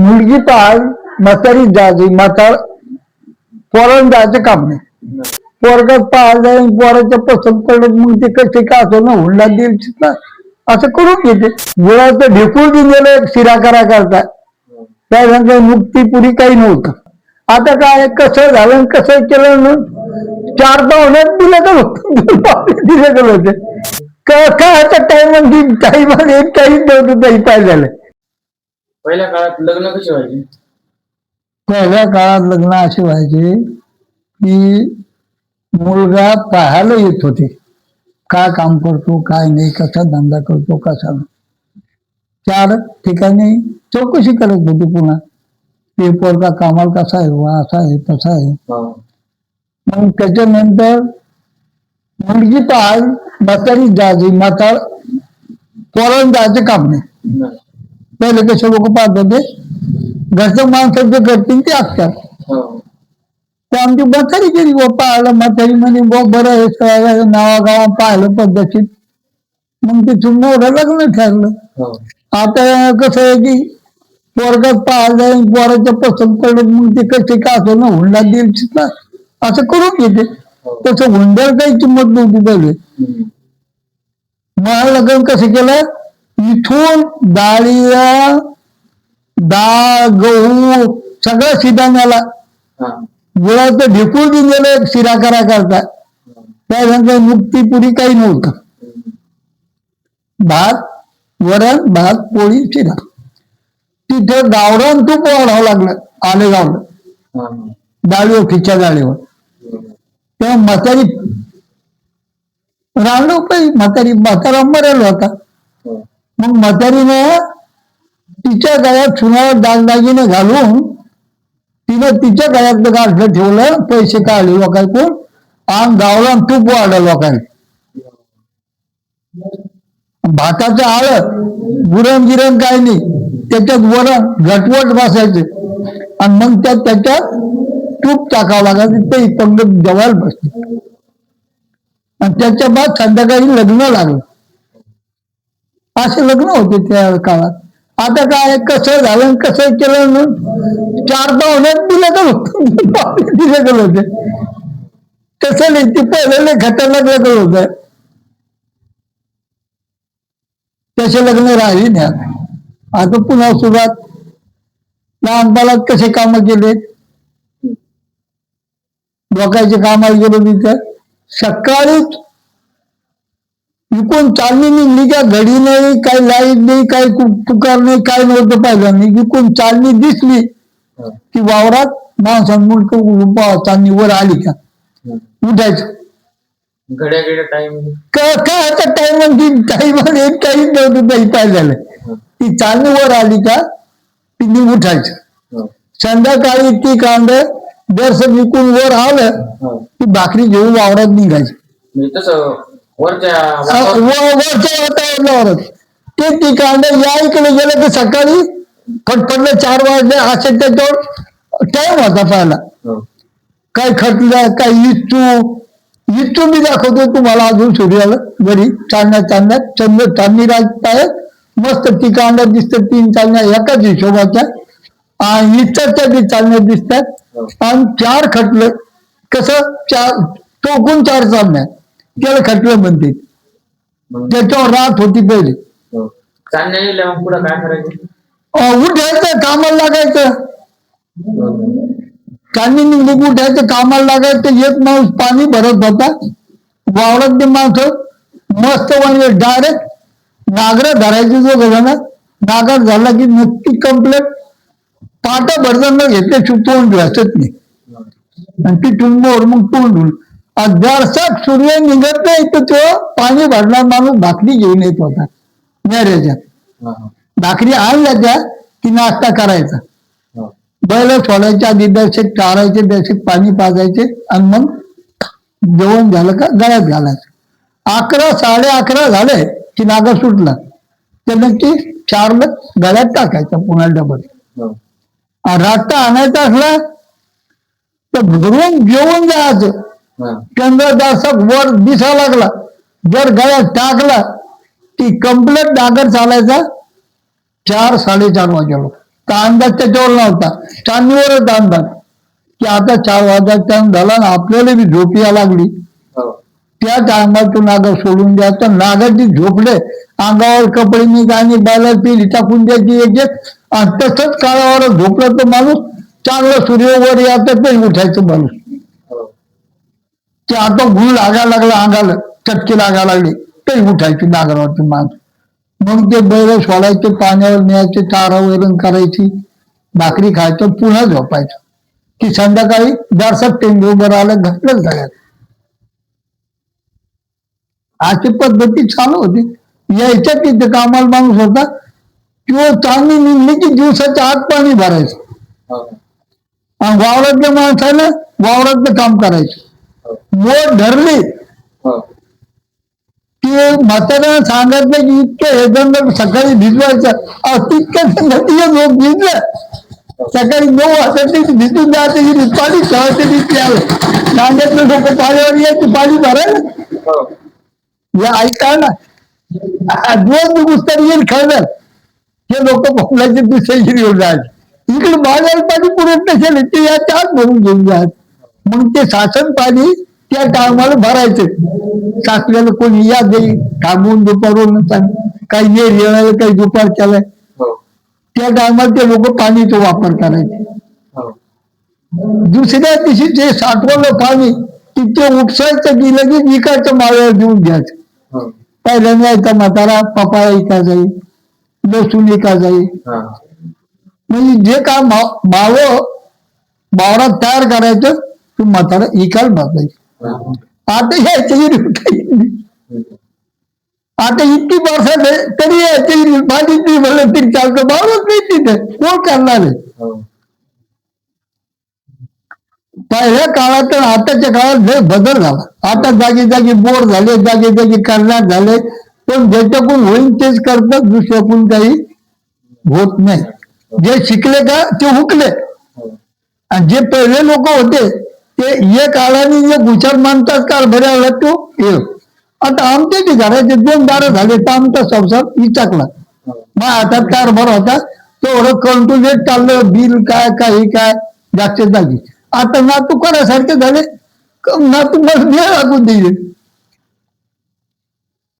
मुलगी पाळ म्हातारी जायची म्हातार पोरानं जायचं काम नाही. पोरगात पाहायला जाईल पोराच्या पसंत पडत मग ते कसे का असो ना हुंडा देईल असं करून घेते. गुळाचं ढेकूळ दिलेलं शिराकारा करता. करता त्यानंतर मुक्तीपुरी काही नव्हतं. आता काय कसं झालं कसं केलं ना चार पाहुण्यात दिलं तर होतं. दिलं गेलं होतं. का- काय आता टाइम टाइममध्ये काहीच नव्हतं काही पाय झालं. पहिल्या काळात लग्न कशी व्हायची? पहिल्या काळात लग्न असे व्हायचे की मुलगा पाहायला येत होते. काय काम करतो काय नाही कसा धंदा करतो कसा नाही. चार ठिकाणी चौकशी करत होती पुन्हा. ते पोरगा कामाला कसा आहे वा असा आहे तसा आहे. हो. मग त्याच्यानंतर मुलगी पाहाल म्हातारी जायची म्हातार पोरानं जायचं काम नाही. पहिले कसे लोक पाहत होते घरच्या माणसं जे करतील ते असतात हो. तर आमची म्हातारी गेली बुवा पाहिलं म्हातारी म्हणे बुवा बरं आहे सगळं नावागावा पाहिलं पद्धतीत मग तिथून मोठं लग्न ठरलं हो. आता कसं आहे की पोरगात पाहायला पोराच्या पसंत पडत मग ते कसे का असो ना हुंडा देईल तिथला असं करून घेते हो. तसं हुंड्याला काही किंमत नव्हती पहिले. मग लग्न कसं केलं इथून डाळीला डाळ गहू सगळं शिदाण्याला हा. गुळाचं ढेकूळ दिलेलं एक शिरा करा करता त्यानंतर मुक्तीपुरी काही नव्हतं. भात वरण भात पोळी शिरा तिथे गावरान तूप वाढावं लागलं आले गावलं. डाळीवर खिच्या डाळीवर तेव्हा म्हातारी राहिलो काही म्हातारी म्हातारा मरेल होता हो. मग म्हातारीनं तिच्या गळ्यात सुनाला दागदागिने घालून तिनं तिच्या गळ्यातलं गाठलं ठेवलं पैसे काढले लोकांकडून आणि गावला तूप वाढलं लोकांनी. भाताचं आळं गुरण गिरण काय नाही. त्याच्यात वरण घटवट बसायचं. आणि मग त्यात त्याच्यात तूप टाकावं लागायचं ते पंगत जवळ बसते आणि त्याच्या बाद संध्याकाळी लग्न लागलं. असे लग्न होते त्या काळात. आता काय कसं झालं आणि कसं केलं ना चार पाहुण्यात दिलं तर होतं. पाहुणे दिलं तर होते. तसं नाही ते पहिलं खतरनाक लग्न होत. तसे लग्न राहिली ना आता. आता पुन्हा सुरुवात लहानपणात कसे काम केले? लोकांचे कामाला गेलो तिथं सकाळीच इकून चालणी निघली का घडी नाही काही लाइट नाही काही पुकार नाही काय नव्हतं पाहिलं नाही इकून चालणी दिसली. की वावरात माणसां मुलक चालणी वर आली का? उठायचं. घड्या टाइम काय आता टाइम टाइम काही नव्हतं काही पाय झालं ती चालणी वर आली का? ती उठायचं. संध्याकाळी ती कांद दर्शन विकून वर आलं की भाकरी घेऊन वावरात निघायची. वरच्या वातावरणावरच ते कांदा या इकडे गेलं की सकाळी फटफटलं चार वाजले असे त्याच्यावर टाइम होता पाहायला. हो. काय खटलं काय इच्छू इच्छू मी दाखवतो तुम्हाला अजून सूर्याला घरी चालण्यात चालण्यात. चंद्र चांदणी राजत मस्त ती कांदा दिसतं तीन चालण्या एकाच हिशोबाच्या. आणि इतरच्या बी चालण्या दिसतात. आणि चार खटलं. कसं? चार टोकून चार चालण्या. त्याला खटलं म्हणते. मग त्याच्यावर रात होती पहिले. हो. मग पुढं काय करायचं? उठायचं कामाला लागायचं. हो. चांदी निघली की उठायचं कामाला लागायचं. एक माणूस पाणी भरत होता. वावरात ते माणसं मस्त म्हणजे डायरेक्ट नागर धरायचे जो ना नागर झाला की नक्की कंप्लेट पाटा भरताना घेतले तोंड घ्यायचंच नाही. आणि तिथून मोर मग तोंडून जरसाक सूर्य निघत नाही तर तो पाणी भरणार माणूस भाकरी घेऊन येत होता. मॅरेजात. भाकरी आणल्या त्या की नाश्ता करायचा. बैल सोडायच्या आधी दर्शक चारायचे दर्शक पाणी पाजायचे आणि मग जेवण झालं का गळ्यात घालायचं. अकरा साडे अकरा झाले की नागा सुटला. तर नक्की चारलं गळ्यात टाकायचं पुन्हा डबल. रास्ता आणायचा असला तर घरून जेवण जायचं चंद्र दर्शक वर दिसा लागला. जर गळ्यात टाकला की कम्प्लेट डागर चालायचा चार साडेचार वाजेला तर अंदाज त्याच्यावर नव्हता. चांदीवरच अंदाज. की आता चार वाजता टाइम झाला ना आपल्याला बी झोप या लागली. हो. त्या टायमात तो नागा सोडून द्यायचा नागाची झोपले अंगावर कपडे मी आणि बायला पिली टाकून द्यायची एक एक. आणि तसंच काळावर झोपलं तर माणूस. चांगलं सूर्य वर याचं तरी उठायचं माणूस. ते आता गुळ लागायला लागला अंगाला चटके लागायला लागले. तरी उठायची नागरावरती माणूस. मग ते बैल सोडायचे पाण्यावर न्यायचे चारा वैरण करायची भाकरी खायचं पुन्हा झोपायचं. की संध्याकाळी दर्शक टेंबे उभं राहिलं घातलं सगळ्यात. अशी पद्धती चालू होती. यायच्या तिथे कामाला माणूस होता किंवा चांगली निघली की दिवसाच्या आत पाणी भरायचं. हो. आणि वावरातल्या माणसानं वावरातलं काम करायचं. मोठ धरली. हो. की म्हाताऱ्यानं सांगितलं की इतकं हे जंगल सकाळी भिजवायचं. तितकं नदीचं लोक भिजलं. सकाळी नऊ वाजता भिजून जायचं की पाणी आलं नांद्यातलं लोक पाण्यावर यायचे पाणी भरायला हो. हे ऐका ना. दोन दिवस तरी येईल खेळणार हे लोक बोलायचे दुसऱ्या घेऊन जायचे. इकडे मागायला पाणी पुरत नसेल ते या चार भरून घेऊन जायचं. मग ते शासन पाणी त्या टायमाला भरायचं. सासल्याला कोणी या देई थांबून दुपारून काही नेर येणार काही दुपारच्याला हो. त्या टायमाला ते लोक पाणीचा वापर करायचे. हो. दुसऱ्या दिवशी ते साठवलं पाणी की ते उपसायचं की लगेच विकायचं माळ्यावर देऊन द्यायचं हो. पहिल्यांदा यायचा म्हातारा पपाया इका जाईल लसूण इका जाईल हा. म्हणजे जे काम माव वावरात तयार करायचं ते म्हातारा इकायला बसायचं हा आता यायची आता इतकी बरसात आहे तरी यायची भाजी ती म्हणलं तरी चालतं. मावळत तिथे. कोण करणार पहिल्या काळात तर आताच्या काळात लय बदल झाला. आता जागी जागी बोर झाले जागी जागी करणार झाले. पण ज्याच्याकडून होईल तेच करतात दुसऱ्याकडून काही होत नाही. जे शिकले का ते हुकले. आणि जे पहिले लोक होते ते एक काळाने एक गुचार मानतात काल आला तो हे. आता आमचे ते घराचे दोन दारं झाले तर आमचा संसार विचारला हो मग आता कारभार होता. तेवढं कंट्रोलेट चाललं बिल काय काही काय जास्त जागी. आता नातू करासारखे झाले? नातू मला वेळ लागून देईल